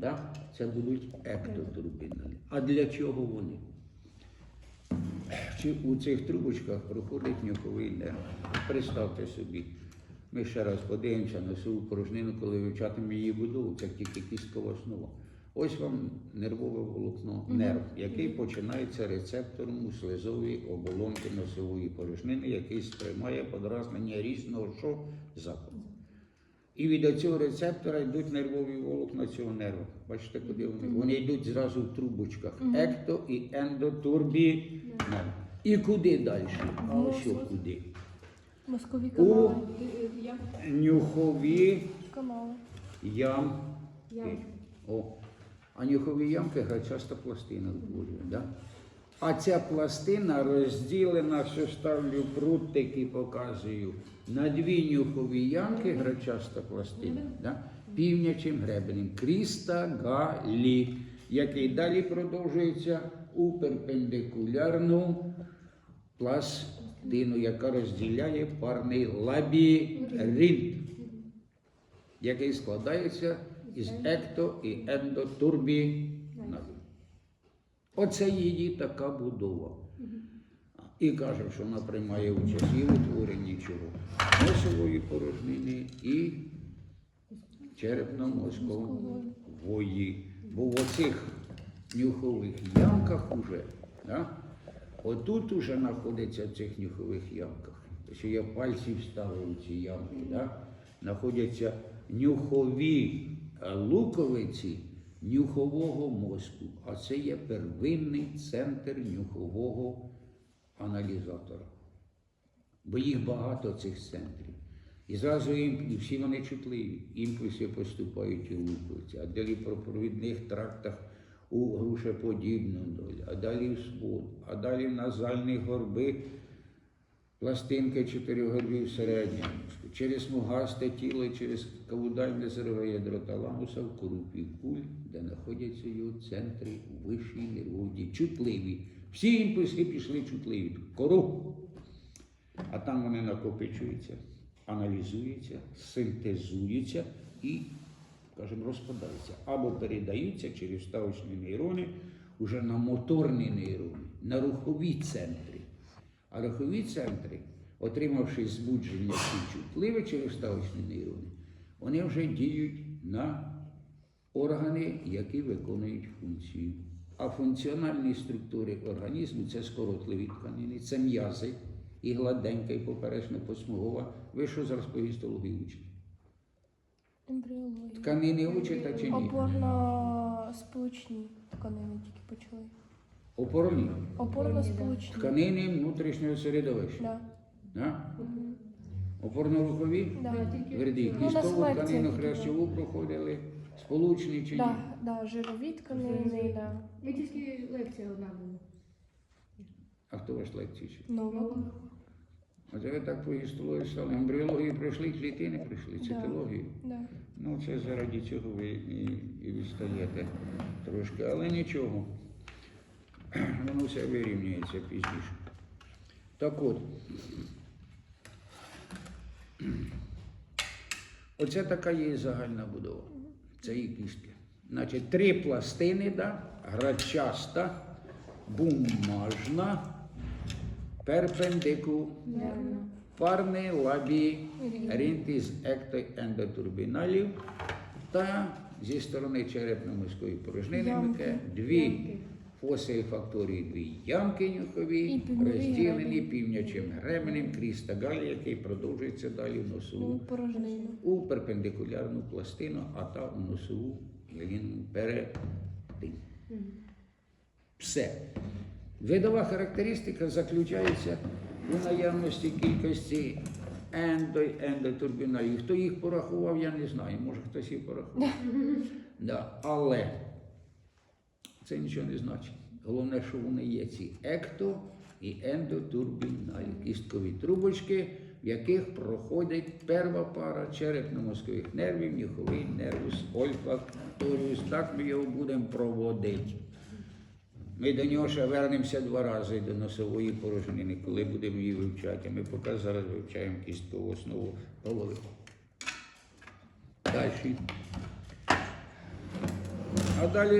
Да? Це будуть ектотурбіналі. А для чого вони? Чи у цих трубочках проходить нюховий нерв? Представте собі, ми ще раз подивимося на свою порожнину, коли вивчатимемо її будову, це тільки кісткова основа. Ось вам нервове волокно, нерв, який починається рецептором у слизовій оболонки носової порожнини, який сприймає подразнення різного що запаху. І від цього рецептора йдуть нервові волокна цього нерву. Бачите, куди вони? Вони йдуть зразу в трубочках. Екто і ендотурбі нерв. І куди далі? А ось що куди? Мозкові У канали. Я, нюхові Канали. ямки. я, О. А нюхові ямки грачаста пластина утворює. Да? А ця пластина розділена, що ставлю прутик і показую, на дві нюхові ямки грачаста пластина. Да? Півнячим гребенем. Кріста галі, який далі продовжується у перпендикулярну пластину, яка розділяє парний лабіринт який складається із екто і ендотурбіналів. Оце її така будова. І каже, що вона приймає участь і в утворенні чого? Носової порожнини і черепно-мозкової. Бо в оцих нюхових ямках уже, да? отут уже знаходиться в цих нюхових ямках. Що я пальці вставив у ці ямки, да? знаходяться нюхові е, луковиці нюхового мозку. А це є первинний центр нюхового аналізатора. Бо їх багато цих центрів. І зразу імп... і всі вони чутливі. Імпульси поступають у луковиці, а далі по провідних трактах у грушеподібну долю, а далі в спод, а далі в назальні горби пластинки чотирьох горбів середнього мозку, через смугасте тіло через кавудальне зерове ядро таламуса в корупі куль, де знаходяться його центри у вищій нервовій, чутливі. Всі імпульси пішли чутливі. Кору. А там вони накопичуються, аналізуються, синтезуються і, скажімо, розпадаються. Або передаються через ставочні нейрони вже на моторні нейрони, на рухові центри. А рухові центри, отримавши збудження ці чутливі через ставочні нейрони, вони вже діють на органи, які виконують функцію. А функціональні структури організму це скоротливі тканини, це м'язи і гладенька, і поперечна посмугова. Ви що зараз по гістології учите? Тканини учите чи ні? Опорно-сполучні тканини тільки почали. Опорні. Опорно-сполучні. Тканини внутрішнього середовища. Да. Да? Опорно-рухові? Да. Тверді. Ну, на Кісткову тканину хрящову проходили, сполучні чи ні? Да, да, жирові тканини, да. я тільки лекція одна була. А хто ваш лекцій? Нова. А це ви так по гістології стали. Ембріологію пройшли, клітини пройшли, цитологію. Да. Ну, це заради цього ви і, і відстаєте трошки, але нічого. Воно все вирівнюється пізніше. Так от. Оце така є загальна будова. Це і кістки. Значить, три пластини, да? грачаста, бумажна, перпендикулярна. Парний лабіринт із ектоендотурбіналів та зі сторони черепно-мозкової порожнини яке дві фоси факторії, дві ямки нюхові, розділені півнячим гребенем крізь тагаль, який продовжується далі в носову порожнину. у перпендикулярну пластину, а та у носову лінію перетин. Все. Видова характеристика заключається у наявності кількості ендо ендотурбіналів. Хто їх порахував, я не знаю. Може хтось їх порахував. да. Але це нічого не значить. Головне, що вони є ці екто і ендотурбіналі, кісткові трубочки, в яких проходить перша пара черепно-мозкових нервів, нюховий нервус, ольфакторіус. Так ми його будемо проводити. Ми до нього ще вернемося два рази до носової порожнини, коли будемо її вивчати. Ми поки зараз вивчаємо кісткову основу половину. Далі. А далі